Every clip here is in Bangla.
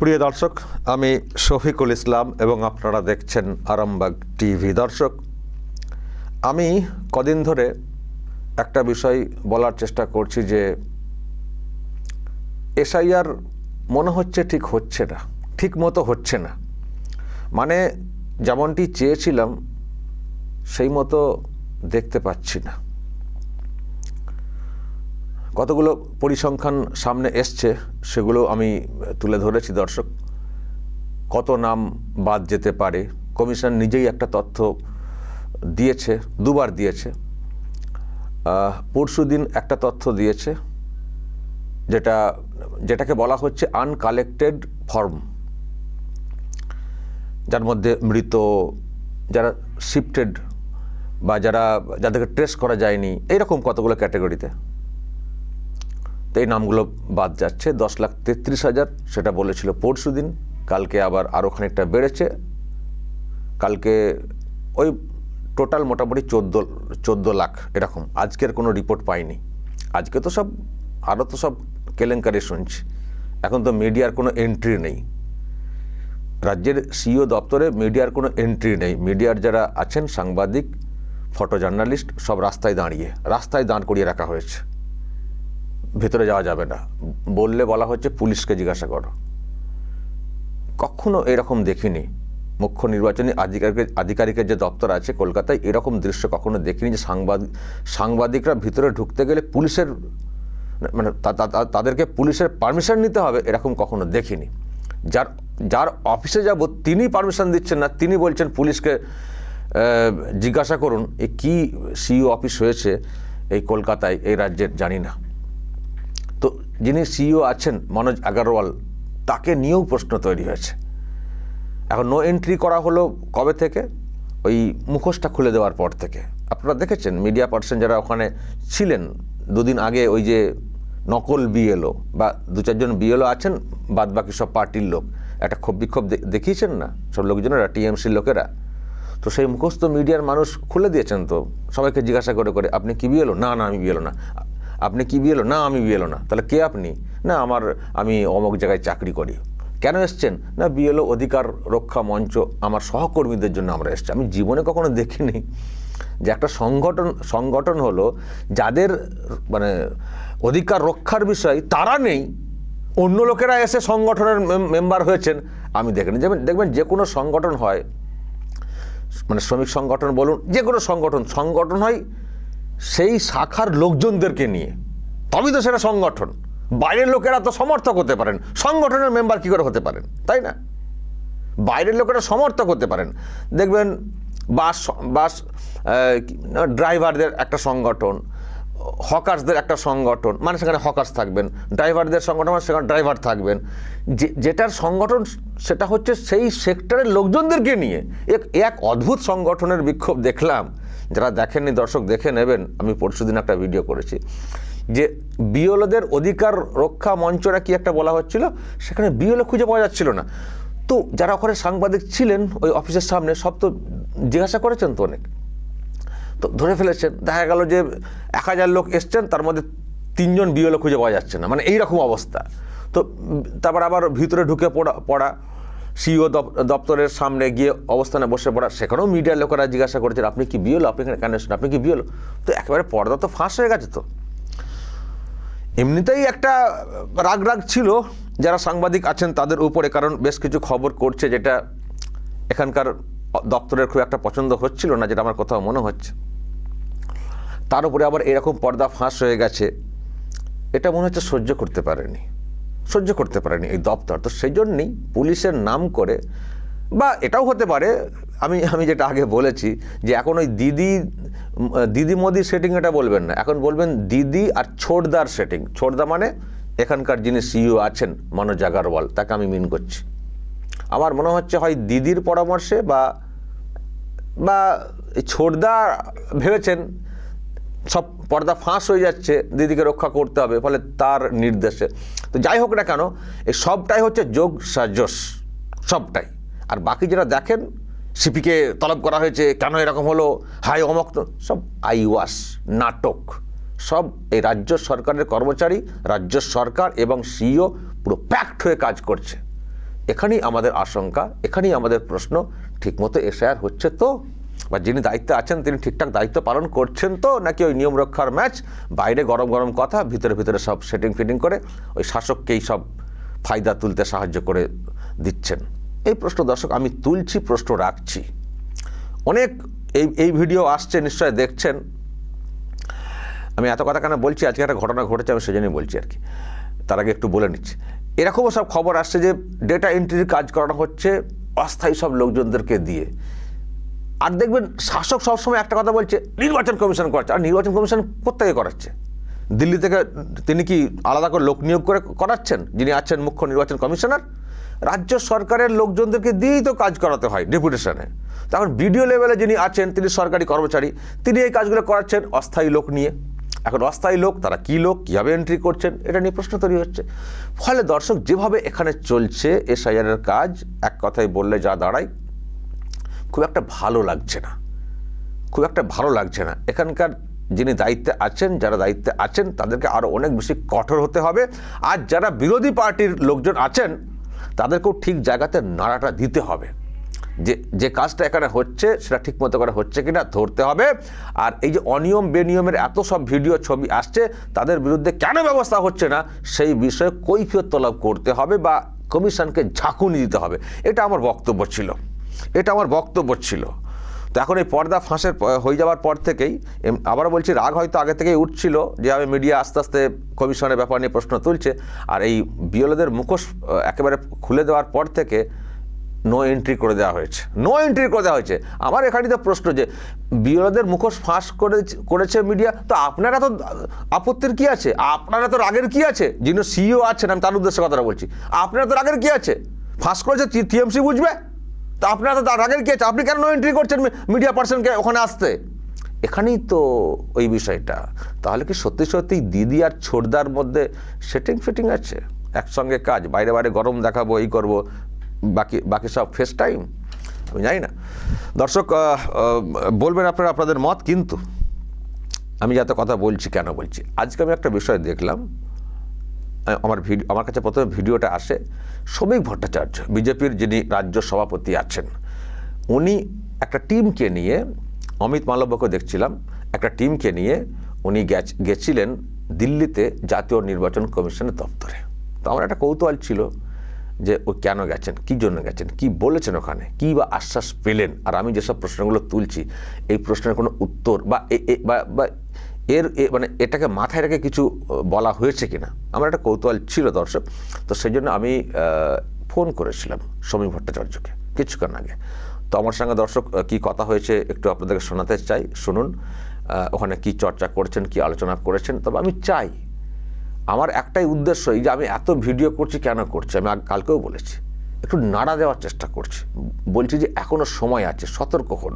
প্রিয় দর্শক, আমি শফিকুল ইসলাম এবং আপনারা দেখছেন আরামবাগ টিভি। দর্শক, আমি কদিন ধরে একটা বিষয় বলার চেষ্টা করছি যে এসআইআর মনে হচ্ছে ঠিক হচ্ছে না, ঠিক মতো হচ্ছে না। মানে যেমনটি চেয়েছিলাম, সেই মতো দেখতে পাচ্ছি না। কতগুলো পরিসংখ্যান সামনে এসছে সেগুলো আমি তুলে ধরেছি, দর্শক। কত নাম বাদ যেতে পারে? কমিশন নিজেই একটা তথ্য দিয়েছে, দুবার দিয়েছে। পরশু দিন একটা তথ্য দিয়েছে, যেটা, যেটাকে বলা হচ্ছে আনকালেক্টেড ফর্ম যার মধ্যে মৃত, যারা শিফটেড বা যারা, যাদেরকে ট্রেস করা যায়নি এইরকম কতগুলো ক্যাটাগরিতে তো এই নামগুলো বাদ যাচ্ছে। দশ লাখ তেত্রিশ হাজার, সেটা বলেছিল পরশু দিন। কালকে আবার আরও খানিকটা বেড়েছে। কালকে ওই টোটাল মোটামুটি চোদ্দ চোদ্দ লাখ এরকম। আজকের কোনো রিপোর্ট পাইনি। আজকে তো সব আরও তো সব কেলেঙ্কারি শুনছি। এখন তো মিডিয়ার কোনো এন্ট্রি নেই। রাজ্যের সিইও দপ্তরে মিডিয়ার কোনো এন্ট্রি নেই। মিডিয়ার যারা আছেন, সাংবাদিক ফটো জার্নালিস্ট সব রাস্তায় দাঁড়িয়ে, রাস্তায় দাঁড় করিয়ে রাখা হয়েছে। ভেতরে যাওয়া যাবে না। বললে বলা হচ্ছে পুলিশকে জিজ্ঞাসা করো। কখনো এরকম দেখিনি। মুখ্য নির্বাচনী আধিকারিকের আধিকারিকের যে দপ্তর আছে কলকাতায় এরকম দৃশ্য কখনো দেখিনি যে সাংবাদিক সাংবাদিকরা ভিতরে ঢুকতে গেলে পুলিশের মানে তাদেরকে পুলিশের পারমিশন নিতে হবে এরকম কখনো দেখিনি। যার যার অফিসে যাব তিনি পারমিশন দিচ্ছেন না, তিনি বলছেন পুলিশকে জিজ্ঞাসা করুন। এ কী সিইও অফিস হয়েছে এই কলকাতায়, এই রাজ্যের জানি না। যিনি সিইও আছেন মনোজ আগারওয়াল, তাকে নিয়েও প্রশ্ন তৈরি হয়েছে। এখন নো এন্ট্রি করা হলো কবে থেকে? ওই মুখোশটা খুলে দেওয়ার পর থেকে। আপনারা দেখেছেন মিডিয়া পার্সন যারা ওখানে ছিলেন, দুদিন আগে ওই যে নকল বিএলও বা দু চারজন বিএলও আছেন বাদ বাকি সব পার্টির লোক। একটা ক্ষোভ বিক্ষোভ দেখিয়েছেন না? সব লোকজনেরা টিএমসির লোকেরা। তো সেই মুখোশ তো মিডিয়ার মানুষ খুলে দিয়েছেন তো? সবাইকে জিজ্ঞাসা করে করে, আপনি কি বিএলও না না, আমি বিএলও না। আপনি কি বিএলও না, আমি বিএলও না। তাহলে কে আপনি? না, আমার, আমি অমুক জায়গায় চাকরি করি। কেন এসছেন? না বিএলও অধিকার রক্ষা মঞ্চ, আমার সহকর্মীদের জন্য আমরা এসছি। আমি জীবনে কখনো দেখিনি যে একটা সংগঠন সংগঠন হলো যাদের মানে অধিকার রক্ষার বিষয় তারা নেই, অন্য লোকেরা এসে সংগঠনের মেম্বার হয়েছেন, আমি দেখিনি। যেমন, দেখবেন যে কোনো সংগঠন হয় মানে শ্রমিক সংগঠন বলুন, যে কোনো সংগঠন সংগঠন হয় সেই শাখার লোকজনদেরকে নিয়ে। তবেই তো সেটা সংগঠন। বাইরের লোকেরা তো সমর্থক হতে পারেন। সংগঠনের মেম্বার কী করে হতে পারেন? তাই না? বাইরের লোকেরা সমর্থক হতে পারেন। দেখবেন বাস বাস ড্রাইভারদের একটা সংগঠন, হকার্সদের একটা সংগঠন মানে সেখানে হকার্স থাকবেন, ড্রাইভারদের সংগঠন মানে সেখানে ড্রাইভার থাকবেন। যে, যেটার সংগঠন, সেটা হচ্ছে সেই সেক্টরের লোকজনদেরকে নিয়ে। এক এক অদ্ভুত সংগঠনের বিক্ষোভ দেখলাম। যারা দেখেননি, দর্শক দেখে নেবেন, আমি পরশু দিন একটা ভিডিও করেছি। যে বিওলোদের অধিকার রক্ষা মঞ্চরা কি একটা বলা হচ্ছিল? সেখানে বিওলো খুঁজে পাওয়া যাচ্ছিল না। তো যারা ওখানে সাংবাদিক ছিলেন, ওই অফিসের সামনে, সব তো জিজ্ঞাসা করেছেন তো অনেক। তো ধরে ফেলেছেন, দেখা গেল যে এক হাজার লোক এসছেন, তার মধ্যে তিনজন বিওলো খুঁজে পাওয়া যাচ্ছে না। মানে এইরকম অবস্থা। তো তারপর আবার ভিতরে ঢুকে পড়া পড়া। সিইও দপ্তরের সামনে গিয়ে অবস্থানে বসে পড়া, সেখানেও মিডিয়ার লোকেরা জিজ্ঞাসা করেছেন আপনি কি বিয়েলো আপনি এখানে কেন এসেছেন? আপনি কি বিয়েলো তো একেবারে পর্দা তো ফাঁস হয়ে গেছে তো। এমনিতেই একটা রাগ রাগ ছিল, যারা সাংবাদিক আছেন তাদের উপরে, কারণ বেশ কিছু খবর করছে যেটা এখানকার দপ্তরের খুব একটা পছন্দ হচ্ছিল না, যেটা আমার কোথাও মনে হচ্ছে। তার উপরে আবার এরকম পর্দা ফাঁস হয়ে গেছে, এটা মনে হচ্ছে সহ্য করতে পারেনি। সহ্য করতে পারেনি এই দপ্তর। তো সেই জন্যই পুলিশের নাম করে, বা এটাও হতে পারে, আমি আমি যেটা আগে বলেছি যে এখন ওই দিদি দিদি মোদি সেটিং এটা বলবেন না। এখন বলবেন দিদি আর ছোটদার সেটিং ছোটদা মানে এখানকার যিনি সিইও আছেন, মনোজ আগারওয়াল, তাকে আমি মিন করছি। আমার মনে হচ্ছে হয় দিদির পরামর্শে বা বা ছোটদা ভেবেছেন সব পর্দা ফাঁস হয়ে যাচ্ছে, দিদিকে রক্ষা করতে হবে, ফলে তার নির্দেশে। তো যাই হোক না কেন, এই সবটাই হচ্ছে যোগ সাজস, সবটাই। আর বাকি যারা দেখেন সিপিকে তলব করা হয়েছে, কেন এরকম হলো হাই অমক সব আইওয়াস, নাটক। সব এই রাজ্য সরকারের কর্মচারী, রাজ্য সরকার এবং সিইও পুরো প্যাক্ট হয়ে কাজ করছে। এখানেই আমাদের আশঙ্কা, এখানেই আমাদের প্রশ্ন, ঠিকমতো এসআইআর হচ্ছে তো বা যিনি দায়িত্বে আছেন, তিনি ঠিকঠাক দায়িত্ব পালন করছেন তো? নাকি ওই নিয়ম রক্ষার ম্যাচ? বাইরে গরম গরম কথা, ভিতরে ভিতরে সব সেটিং ফিটিং করে ওই শাসককেই সব ফায়দা তুলতে সাহায্য করে দিচ্ছেন। এই প্রশ্ন দর্শক, আমি তুলছি, প্রশ্ন রাখছি। অনেক এই এই ভিডিও আসছে নিশ্চয় দেখছেন। আমি এত কথা কেন বলছি? আজকে একটা ঘটনা ঘটেছে, আমি সেজন্যই বলছি আর কি। তার আগে একটু বলে নিচ্ছি। এরকমও সব খবর আসছে যে ডেটা এন্ট্রির কাজ করানো হচ্ছে অস্থায়ী সব লোকজনদেরকে দিয়ে। আর দেখবেন শাসক সবসময় একটা কথা বলছে, নির্বাচন কমিশন করাচ্ছে, আর নির্বাচন কমিশন কোথেকে করাচ্ছে? দিল্লি থেকে তিনি কি আলাদা করে লোক নিয়োগ করে করাচ্ছেন, যিনি আছেন মুখ্য নির্বাচন কমিশনার? রাজ্য সরকারের লোকজনদেরকে দিয়েই তো কাজ করাতে হয় ডেপুটেশনে। তখন বিডিও লেভেলে যিনি আছেন, তিনি সরকারি কর্মচারী, তিনি এই কাজগুলো করাচ্ছেন অস্থায়ী লোক নিয়ে। এখন অস্থায়ী লোক, তারা কী লোক, কীভাবে এন্ট্রি করছেন, এটা নিয়ে প্রশ্ন তৈরি হচ্ছে। ফলে দর্শক, যেভাবে এখানে চলছে, এসআইআরের কাজ, এক কথায় বললে যা দাঁড়ায় খুব একটা ভালো লাগছে না। খুব একটা ভালো লাগছে না। এখানকার যিনি দায়িত্বে আছেন, যারা দায়িত্বে আছেন, তাদেরকে আরও অনেক বেশি কঠোর হতে হবে। আর যারা বিরোধী পার্টির লোকজন আছেন, তাদেরকেও ঠিক জায়গাতে নাড়াটা দিতে হবে। যে যে কাজটা এখানে হচ্ছে, সেটা ঠিক মতো করে হচ্ছে কিনা ধরতে হবে। আর এই যে অনিয়ম, বেনিয়মের এত সব ভিডিও ছবি আসছে, তাদের বিরুদ্ধে কেন ব্যবস্থা হচ্ছে না, সেই বিষয়ে কৈফিয়ত তলব করতে হবে বা কমিশনকে ঝাঁকুনি দিতে হবে। এটা আমার বক্তব্য ছিল। এটা আমার বক্তব্য ছিল। তো এখন এই পর্দা ফাঁসের হয়ে যাওয়ার পর থেকেই আবার বলছি, রাগ হয়তো আগে থেকেই উঠছিল যেভাবে মিডিয়া আস্তে আস্তে কমিশনের ব্যাপার নিয়ে প্রশ্ন তুলছে। আর এই বিএলওদের মুখোশ একেবারে খুলে দেওয়ার পর থেকে নো এন্ট্রি করে দেওয়া হয়েছে। নো এন্ট্রি করে দেওয়া হয়েছে। আমার এখানে তো প্রশ্ন যে বিরোধের মুখোশ ফাঁস করে করেছে মিডিয়া? তো আপনারা তো, আপত্তির কি আছে? আপনারা তো রাগের কি আছে? যিনি সিইও আছেন, আমি তার উদ্দেশ্যে কথাটা বলছি। আপনারা তো রাগের কি আছে? ফাঁস করেছে টিএমসি বুঝবে? তো আপনারা তো তার রাগের কি আছে আপনি কেন এন্ট্রি করছেন মিডিয়া পার্সনকে ওখানে আসতে? এখানেই তো ওই বিষয়টা। তাহলে কি সত্যি সত্যি দিদি আর ছোটদার মধ্যে সেটিং ফিটিং আছে? একসঙ্গে কাজ, বাইরে বাইরে গরম দেখাবো, এই করব, বাকি বাকি সব ফেস টাইম আমি জানি না। দর্শক বলবেন আপনারা আপনাদের মত, কিন্তু আমি যাতে কথা বলছি কেন বলছি? আজকে আমি একটা বিষয় দেখলাম। আমার ভিডিও আমার কাছে প্রথমে ভিডিওটা আসে শ্রমিক ভট্টাচার্য, বিজেপির যিনি রাজ্য সভাপতি আছেন। উনি একটা টিমকে নিয়ে, অমিত মালব্যকে দেখছিলাম, একটা টিমকে নিয়ে উনি গেছিলেন দিল্লিতে জাতীয় নির্বাচন কমিশনের দপ্তরে। তো আমার একটা কৌতূহল ছিল যে ও কেন গেছেন, কি জন্য গেছেন, কি বলেছেন ওখানে, কি বা আশ্বাস পেলেন? আর আমি যেসব প্রশ্নগুলো তুলছি, এই প্রশ্নের কোনো উত্তর বা এর মানে এটাকে মাথায় রেখে কিছু বলা হয়েছে কি না আমার একটা কৌতূহল ছিল দর্শক, তো সেই জন্য আমি ফোন করেছিলাম সমীর ভট্টাচার্যকে কিছুক্ষণ আগে। তো আমার সঙ্গে দর্শক কি কথা হয়েছে একটু আপনাদেরকে শোনাতে চাই, শুনুন। ওখানে কি চর্চা করেছেন, কি আলোচনা করেছেন, তবে আমি চাই। আমার একটাই উদ্দেশ্য, এই যে আমি এত ভিডিও করছি, কেন করছি? আমি কালকেও বলেছি, একটু নাড়া দেওয়ার চেষ্টা করছি। বলছি যে এখনও সময় আছে, সতর্ক হন।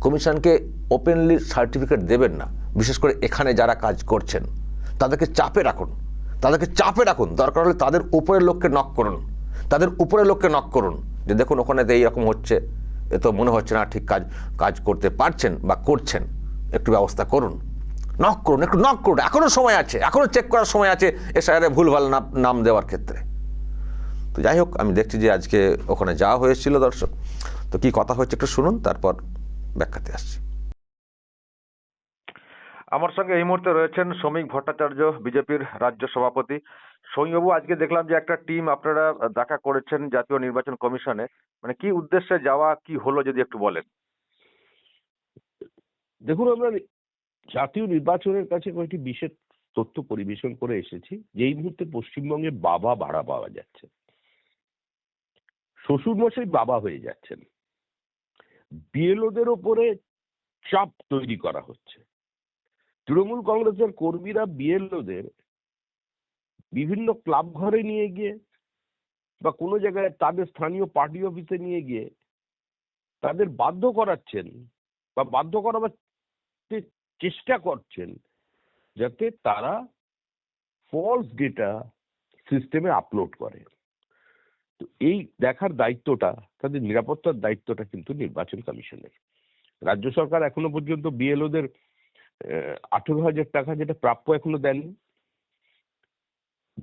কমিশনকে ওপেনলি সার্টিফিকেট দেবেন না। বিশেষ করে এখানে যারা কাজ করছেন, তাদেরকে চাপে রাখুন। তাদেরকে চাপে রাখুন। দরকার হলে তাদের উপরের লোককে নক করুন। তাদের উপরের লোককে নক করুন। যে দেখুন, ওখানে তো এইরকম হচ্ছে। এ তো মনে হচ্ছে না ঠিক কাজ কাজ করতে পারছেন বা করছেন। একটু ব্যবস্থা করুন। নক করুন, একটু নক করুন। এখনও সময় আছে। এখনও চেক করার সময় আছে এসআইআরে ভুলভাল নাম নাম দেওয়ার ক্ষেত্রে। তো যাই হোক, আমি দেখছি যে আজকে ওখানে যাওয়া হয়েছিল দর্শক। তো কি কথা হচ্ছে একটু শুনুন, তারপর ব্যাখ্যাতে আসছি। আমার সঙ্গে এই মুহূর্তে রয়েছেন শ্রমিক ভট্টাচার্য বিজেপির রাজ্য সভাপতি। সৌমিবাবু আজকে দেখলাম যে একটা টিম আপনারা দেখা করেছেন জাতীয় নির্বাচন কমিশনে। মানে কি উদ্দেশ্যে যাওয়া কি হলো যদি একটু বলেন? দেখুন আমরা জাতীয় নির্বাচনের কাছে কয়েকটি বিশেষ তথ্য পরিবেশন করে এসেছি। যে এই মুহূর্তে পশ্চিমবঙ্গে বাবা ভাড়া পাওয়া যাচ্ছে। শ্বশুরমশাই বাবা হয়ে যাচ্ছেন। বিএলওদের ওপরে চাপ তৈরি করা হচ্ছে। তৃণমূল কংগ্রেসের কর্মীরা বিএলওদের বিভিন্ন ক্লাব ঘরে নিয়ে গিয়ে বা কোনো জায়গায় তাদের স্থানীয় পার্টি অফিসে নিয়ে গিয়ে তাদের বাধ্য করাচ্ছেন বা বাধ্য করাবার চেষ্টা করছেন যাতে তারা ফলস ডেটা সিস্টেমে আপলোড করে। তো এই দেখার দায়িত্বটা, তাদের নিরাপত্তার দায়িত্বটা কিন্তু নির্বাচন কমিশনের। রাজ্য সরকার এখনও পর্যন্ত বিএলওদের আঠেরো হাজার টাকা যেটা প্রাপ্য এখনও দেননি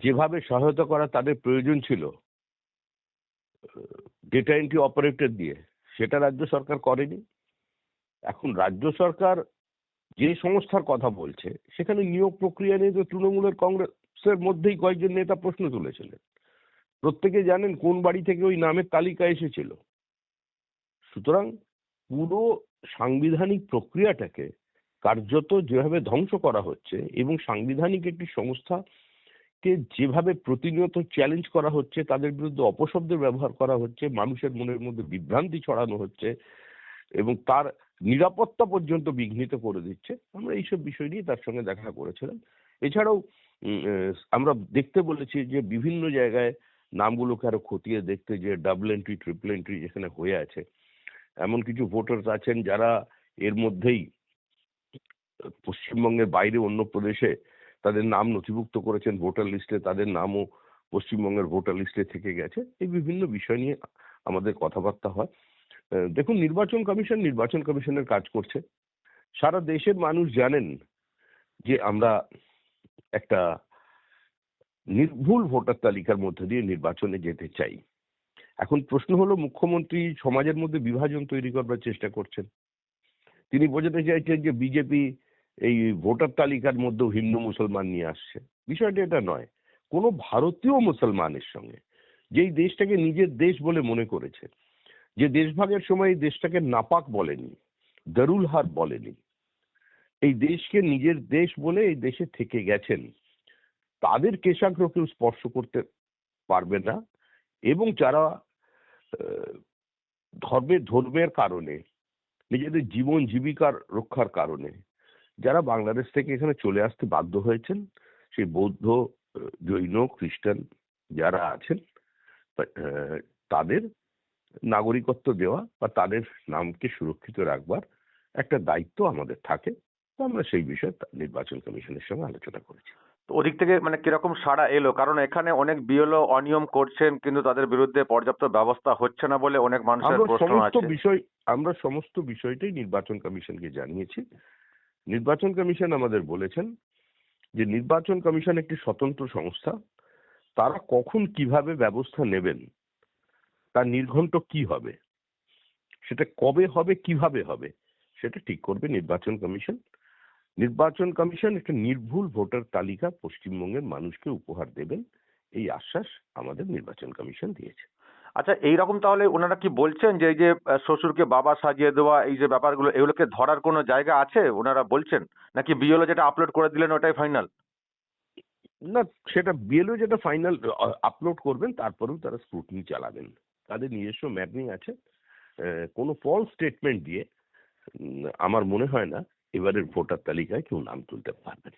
যেভাবে সহায়তা করা তাদের প্রয়োজন ছিল ডেটা এন্ট্রি অপারেটর দিয়ে, সেটা রাজ্য সরকার করেনি। এখন রাজ্য সরকার যে সংস্থার কথা বলছে, সেখানে নিয়োগ প্রক্রিয়া নিয়ে তো তৃণমূলের কংগ্রেসের মধ্যেই কয়েকজন নেতা প্রশ্ন তুলেছিলেন। প্রত্যেকে জানেন কোন বাড়ি থেকে ওই নামের তালিকা এসেছিল। সুতরাং পুরো সাংবিধানিক প্রক্রিয়াটাকে কার্যত যেভাবে ধ্বংস করা হচ্ছে এবং সাংবিধানিক একটি সংস্থা কে যেভাবে প্রতিনিয়ত চ্যালেঞ্জ করা হচ্ছে, তাদের বিরুদ্ধে অপশব্দের ব্যবহার করা হচ্ছে, মানুষের মনের মধ্যে বিভ্রান্তি ছড়ানো হচ্ছে এবং তার নিরাপত্তা পর্যন্ত বিঘ্নিত করে দিচ্ছে। আমরা এইসব বিষয় নিয়ে তার সঙ্গে দেখা করেছিলাম। এছাড়াও আমরা দেখতে বলেছি যে বিভিন্ন জায়গায় নামগুলোকে আরও খতিয়ে দেখতে যে ডাবল এন্ট্রি ট্রিপল এন্ট্রি যেখানে হয়ে আছে। এমন কিছু ভোটার্স আছেন যারা এর মধ্যেই পশ্চিমবঙ্গের বাইরে অন্য প্রদেশে তাদের নাম নথিভুক্ত করেছেন ভোটার লিস্টে তাদের নামও পশ্চিমবঙ্গের ভোটার লিস্টে থেকে গেছে। এই বিভিন্ন বিষয় নিয়ে আমাদের কথাবার্তা হয়। দেখুন, নির্বাচন কমিশন নির্বাচন কমিশনের কাজ করছে। সারা দেশের মানুষ জানেন যে আমরা একটা নির্ভুল ভোটার তালিকার মধ্যে দিয়ে নির্বাচনে যেতে চাই। এখন প্রশ্ন হলো, মুখ্যমন্ত্রী সমাজের মধ্যে বিভাজন তৈরি করবার চেষ্টা করছেন। তিনি বোঝাতে চাইছেন যে বিজেপি এই ভোটার তালিকার মধ্যেও হিন্দু মুসলমান নিয়ে আসছে। বিষয়টা এটা নয়, কোনো ভারতীয় মুসলমানের সঙ্গে। যেই দেশটাকে নিজের দেশ বলে মনে করেছে, যে দেশভাগের সময় এই দেশটাকে নাপাক বলেনি দারুল হার বলেনি। এই দেশকে নিজের দেশ বলে এই দেশে থেকে গেছেন। তাদের কেশাগ্র কেউ স্পর্শ করতে পারবে না এবং যারা ধর্মের ধর্মের কারণে, নিজেদের জীবন জীবিকার রক্ষার কারণে, যারা বাংলাদেশ থেকে এখানে চলে আসতে বাধ্য হয়েছেন, সেই বৌদ্ধ জৈন, খ্রিস্টান যারা আছেন তাদের নাগরিকত্ব দেওয়া বা তাদের নামকে সুরক্ষিত রাখবার একটা দায়িত্ব আমাদের থাকে। আমরা সেই বিষয়ে নির্বাচন কমিশনের সঙ্গে আলোচনা করেছি। ওদিক থেকে মানে কীরকম সাড়া এলো? কারণ এখানে অনেক বিএলও অনিয়ম করছেন কিন্তু তাদের বিরুদ্ধে পর্যাপ্ত ব্যবস্থা হচ্ছে না বলে অনেক মানুষের প্রশ্ন সমস্ত আছে। বিষয় আমরা সমস্ত বিষয়টাই নির্বাচন কমিশনকে জানিয়েছি। নির্বাচন কমিশন আমাদের বলেছেন যে নির্বাচন কমিশন একটি স্বতন্ত্র সংস্থা। তারা কখন কীভাবে ব্যবস্থা নেবেন? তার নির্ঘণ্ট কি হবে? সেটা কবে হবে কীভাবে হবে? সেটা ঠিক করবে নির্বাচন কমিশন। নির্বাচন কমিশন একটা নির্ভুল ভোটার তালিকা পশ্চিমবঙ্গের মানুষকে উপহার দেবেন। এই আশ্বাস আমাদের নির্বাচন কমিশন দিয়েছে। আচ্ছা এইরকম তাহলে ওনারা কি বলছেন যে এই যে শ্বশুরকে বাবা সাজিয়ে দেওয়া এই যে ব্যাপারগুলো এগুলোকে ধরার কোনো জায়গা আছে? ওনারা বলছেন? নাকি বিএলও যেটা আপলোড করে দিলেন ওটাই ফাইনাল না সেটা বিএলও যেটা ফাইনাল আপলোড করবেন তারপরেও তারা স্ক্রুটনি চালাবেন। তাদের নিজস্ব ম্যাপিং আছে। কোনো ফলস স্টেটমেন্ট দিয়ে আমার মনে হয় না এবারের ভোটার তালিকায় কেউ নাম তুলতে পারবেন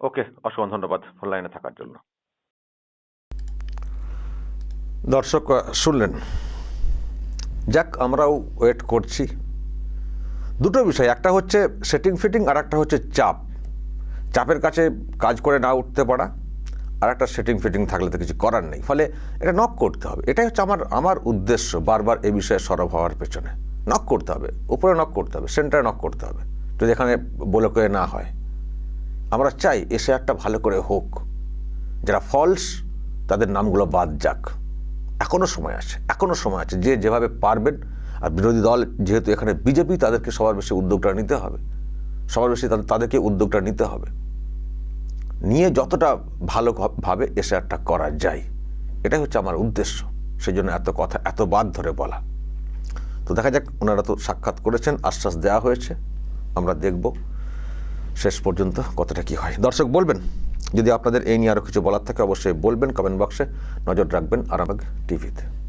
ওকে অসংখ্য ধন্যবাদ ফোন লাইনে থাকার জন্য। দর্শক শুনলেন। যাক আমরাও ওয়েট করছি। দুটো বিষয় একটা হচ্ছে সেটিং ফিটিং আর একটা হচ্ছে চাপ। চাপের কাছে কাজ করে না উঠতে পারা আর একটা সেটিং ফিটিং থাকলে তো কিছু করার নেই। ফলে এটা নক করতে হবে। এটাই হচ্ছে আমার আমার উদ্দেশ্য বারবার এ বিষয়ে সরব হওয়ার পেছনে। নক করতে হবে উপরে নক করতে হবে সেন্টারে নক করতে হবে। যদি এখানে বলে করে না হয়। আমরা চাই এসে একটা ভালো করে হোক। যারা ফলস তাদের নামগুলো বাদ যাক। এখনও সময় আছে এখনও সময় আছে। যে যেভাবে পারবেন, আর বিরোধী দল যেহেতু এখানে বিজেপি, তাদেরকে সবার বেশি উদ্যোগটা নিতে হবে। সবার বেশি তাদেরকে উদ্যোগটা নিতে হবে। নিয়ে যতটা ভালো ভ- ভাবে এসে একটা করা যায়। এটাই হচ্ছে আমার উদ্দেশ্য। সেই জন্য এত কথা, এত বাদ ধরে বলা। তো দেখা যাক, ওনারা তো সাক্ষাৎ করেছেন, আশ্বাস দেওয়া হয়েছে। আমরা দেখব শেষ পর্যন্ত কতটা কি হয়। দর্শক, বলবেন, যদি আপনাদের এই নিয়ে আরও কিছু বলার থাকে, অবশ্যই বলবেন কমেন্ট বক্সে। নজর রাখবেন আরামবাগ টিভিতে।